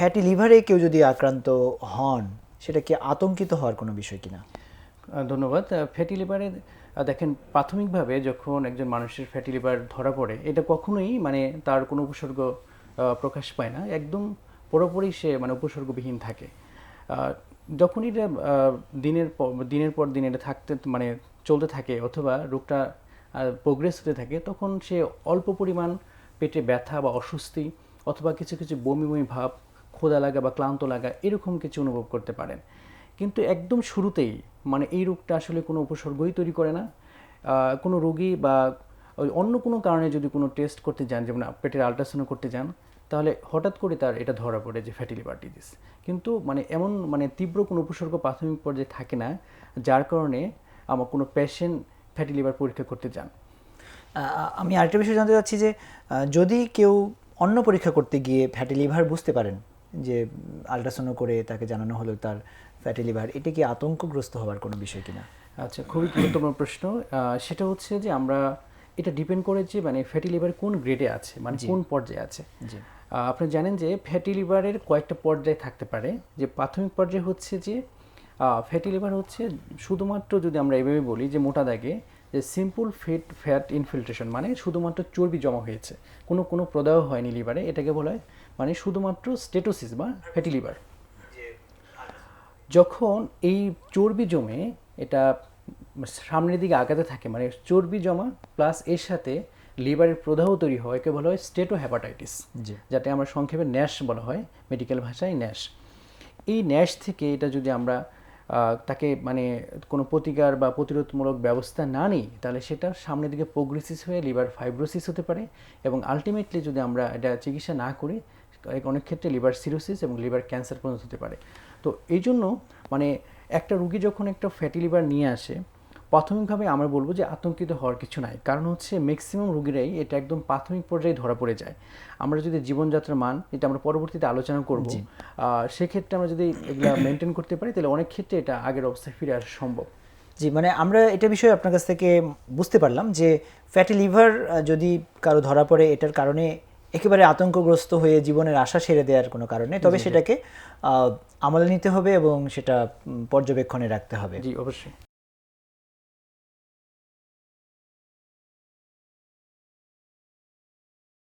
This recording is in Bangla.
ফ্যাটি লিভারে কেউ যদি আক্রান্ত হন, সেটা কি আতঙ্কিত হওয়ার কোনো বিষয় কিনা? ধন্যবাদ। ফ্যাটি লিভারে দেখেন, প্রাথমিকভাবে যখন একজন মানুষের ফ্যাটি লিভার ধরা পড়ে, এটা কখনোই মানে তার কোনো উপসর্গ প্রকাশ পায় না। একদম পুরোপুরি সে মানে উপসর্গবিহীন থাকে। যখন এটা দিনের পর দিনের পর দিন এটা থাকতে মানে চলতে থাকে অথবা রোগটা প্রোগ্রেস হতে থাকে, তখন সে অল্প পরিমাণ পেটে ব্যথা বা অস্বস্তি অথবা কিছু কিছু বমি বমি ভাব ক্ষুধা লাগা বা ক্লান্ত লাগা এরকম কিছু অনুভব করতে পারেন। কিন্তু একদম শুরুতেই মানে এই রোগটা আসলে কোনো উপসর্গই তৈরি করে না। কোনো রোগী বা অন্য কোনো কারণে যদি কোনো টেস্ট করতে যান, যেমন পেটের আলট্রাসাউন্ড করতে যান, তাহলে হঠাৎ করে তার এটা ধরা পড়ে যে ফ্যাটি লিভার ডিজিজ কিন্তু মানে এমন মানে তীব্র কোনো উপসর্গ প্রাথমিক পর্যায়ে থাকে না, যার কারণে আমার কোনো পেশেন্ট ফ্যাটি লিভার পরীক্ষা করতে যান। আমি আরেকটা বিষয় জানতে চাচ্ছি যে যদি কেউ অন্য পরীক্ষা করতে গিয়ে ফ্যাটি লিভার বুঝতে পারেন যে আলট্রাসাউন্ড করে তাকে জানানো হলো তার ফ্যাটি লিভার এটা কি আতঙ্কগ্রস্ত হওয়ার কোনো বিষয় কিনা? আচ্ছা খুবই গুরুত্বপূর্ণ প্রশ্ন। সেটা হচ্ছে যে আমরা এটা ডিপেন্ড করে যে মানে ফ্যাটি লিভার কোন গ্রেডে আছে মানে কোন পর্যায়ে আছে। জি। আপনি জানেন যে ফ্যাটি লিভারের কয়েকটা পর্যায়ে থাকতে পারে। যে প্রাথমিক পর্যায়ে হচ্ছে যে ফ্যাটি লিভার হচ্ছে শুধুমাত্র যদি আমরা এভাবে বলি যে মোটা দাগে যে সিম্পল ফেট ফ্যাট ইনফিল্ট্রেশন মানে শুধুমাত্র চর্বি জমা হয়েছে। কোনো কোনো প্রদাহ হয়নি লিভারে এটাকে বলা হয় মানে শুধুমাত্র স্টেটোসিস বা ফ্যাটি লিভার যখন এই চর্বি জমে এটা সামনের দিকে আগাতে থাকে মানে চর্বি জমা প্লাস এর সাথে লিভারের প্রদাহ তৈরি হয় একে বলা হয় স্টেটো হ্যাপাটাইটিস যাতে আমরা সংক্ষেপে ন্যাশ বলা হয় মেডিকেল ভাষায় ন্যাশ এই ন্যাশ থেকে এটা যদি আমরা তাকে মানে কোনো প্রতিকার বা প্রতিরোধমূলক ব্যবস্থা না নিই তাহলে সেটা সামনের দিকে প্রোগ্রেসিস হয়ে লিভার ফাইব্রোসিস হতে পারে এবং আলটিমেটলি যদি আমরা এটা চিকিৎসা না করি অনেক ক্ষেত্রে লিভার সিরোসিস এবং লিভার ক্যান্সার পর্যন্ত হতে পারে। তো এই জন্য মানে একটা রুগী যখন একটা ফ্যাটি লিভার নিয়ে আসে প্রাথমিকভাবে আমরা বলব যে আতঙ্কিত হওয়ার কিছু নাই। কারণ হচ্ছে ম্যাক্সিমাম রুগীরাই এটা একদম প্রাথমিক পর্যায়ে ধরা পড়ে যায়। আমরা যদি জীবনযাত্রার মান এটা আমরা পরবর্তীতে আলোচনা করব। সেক্ষেত্রে আমরা যদি এগুলা মেনটেন করতে পারি তাহলে অনেক ক্ষেত্রে এটা আগের অবস্থায় ফিরে আসা সম্ভব। জি মানে আমরা এটা বিষয়ে আপনার কাছ থেকে বুঝতে পারলাম যে ফ্যাটি লিভার যদি কারও ধরা পড়ে এটার কারণে একেবারে আতঙ্কগ্রস্ত হয়ে জীবনের আশা ছেড়ে দেওয়ার কোনো কারণে তবে সেটাকে আহ, আমলে নিতে হবে এবং সেটা পর্যবেক্ষণে রাখতে হবে। জি অবশ্যই।